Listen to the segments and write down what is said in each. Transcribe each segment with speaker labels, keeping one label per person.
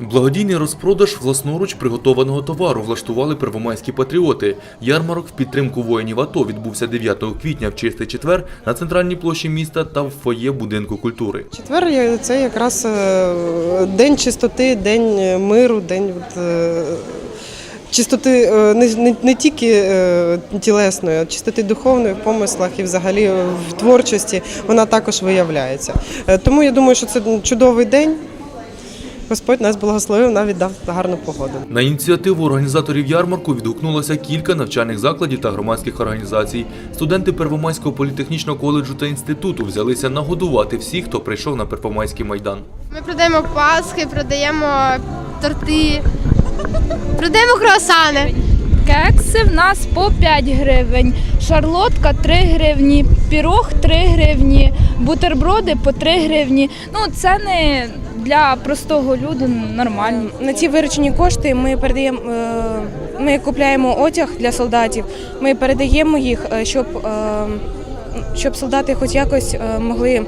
Speaker 1: Благодійний розпродаж власноруч приготованого товару влаштували первомайські патріоти. Ярмарок в підтримку воїнів АТО відбувся 9 квітня в чистий четвер на центральній площі міста та в фоє будинку культури.
Speaker 2: Четвер це якраз е, день чистоти, день е, миру, день е, чистоти не, тільки тілесної, а чистоти духовної в помислах і взагалі в творчості вона також виявляється. Тому я думаю, що це чудовий день. Господь нас благословив, навіть дав гарну погоду.
Speaker 1: На ініціативу організаторів ярмарку відгукнулося кілька навчальних закладів та громадських організацій. Студенти Первомайського політехнічного коледжу та інституту взялися нагодувати всіх, хто прийшов на Первомайський майдан.
Speaker 3: Ми продаємо паски, продаємо торти, продаємо круасани.
Speaker 4: Кекси в нас по 5 гривень, шарлотка 3 гривні, пірог 3 гривні, бутерброди по 3 гривні. Ну це не для простого люду нормально.
Speaker 5: На ці виручені кошти ми передаємо, е, ми купляємо одяг для солдатів. Ми передаємо їх, е, щоб, е, щоб солдати хоч якось е, могли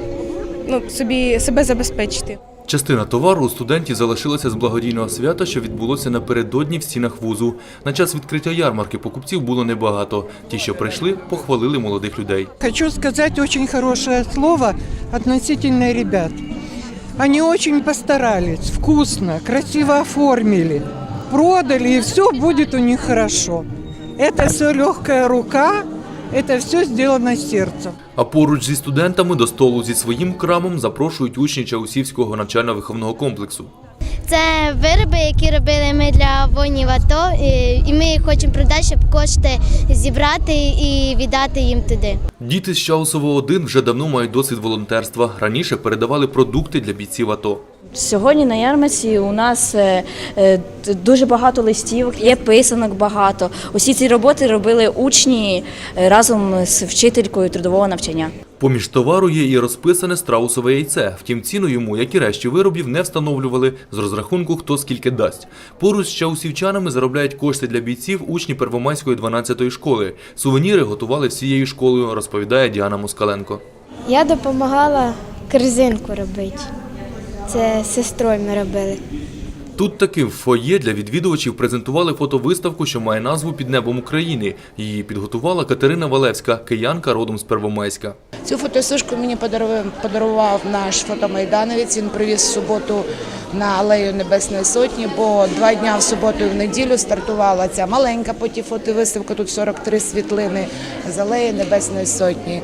Speaker 5: ну, собі себе забезпечити.
Speaker 1: Частина товару у студентів залишилася з благодійного свята, що відбулося напередодні в стінах вузу. На час відкриття ярмарки покупців було небагато. Ті, що прийшли, похвалили молодих людей.
Speaker 6: Хочу сказать очень хорошее слово относительно ребят. Они очень постарались, вкусно, красиво оформили, продали, и все будет у них хорошо. Это все легкая рука, это все зроблено серцем.
Speaker 1: А поруч зі студентами до столу зі своїм крамом запрошують учні Чаусівського навчально-виховного комплексу.
Speaker 7: Це вироби, які робили ми для воїнів АТО, і- їх хочемо продати, щоб кошти зібрати і віддати їм туди.
Speaker 1: Діти з Чаусово 1 вже давно мають досвід волонтерства. Раніше передавали продукти для бійців АТО.
Speaker 8: Сьогодні на ярмарці у нас е, е, дуже багато листів, є писанок багато. Усі ці роботи робили учні е, разом з вчителькою трудового навчання.
Speaker 1: Поміж товару є і розписане страусове яйце. Втім, ціну йому, як і решті виробів, не встановлювали з розрахунку, хто скільки дасть. Поруч з чаусівчанами заробляють кошти для бійців учні Первомайської 12-ї школи. Сувеніри готували всією школою, розповідає Діана Москаленко.
Speaker 7: Я допомагала корзинку робити. Це сестрою ми робили.
Speaker 1: Тут таки в фоє для відвідувачів презентували фотовиставку, що має назву Під небом України. Її підготувала Катерина Валевська, киянка родом з Первомайська.
Speaker 9: Цю фотосушку мені подарував, наш фотомайдановець. Він привіз в суботу на алею Небесної Сотні, бо два дня в суботу і в неділю стартувала ця маленька фотовиставка. Тут 43 світлини з алеї Небесної Сотні.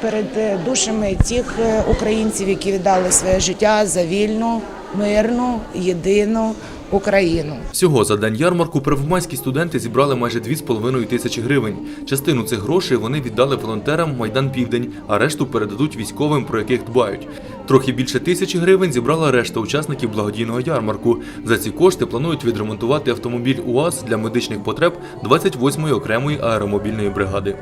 Speaker 9: Перед душами тих е, українців, які віддали своє життя за вільну, мирну, єдину Україну.
Speaker 1: Всього за день ярмарку первомайські студенти зібрали майже 2,5 тисячі гривень. Частину цих грошей вони віддали волонтерам Майдан Південь, а решту передадуть військовим, про яких дбають. Трохи більше тисячі гривень зібрала решта учасників благодійного ярмарку. За ці кошти планують відремонтувати автомобіль УАЗ для медичних потреб 28-ї окремої аеромобільної бригади.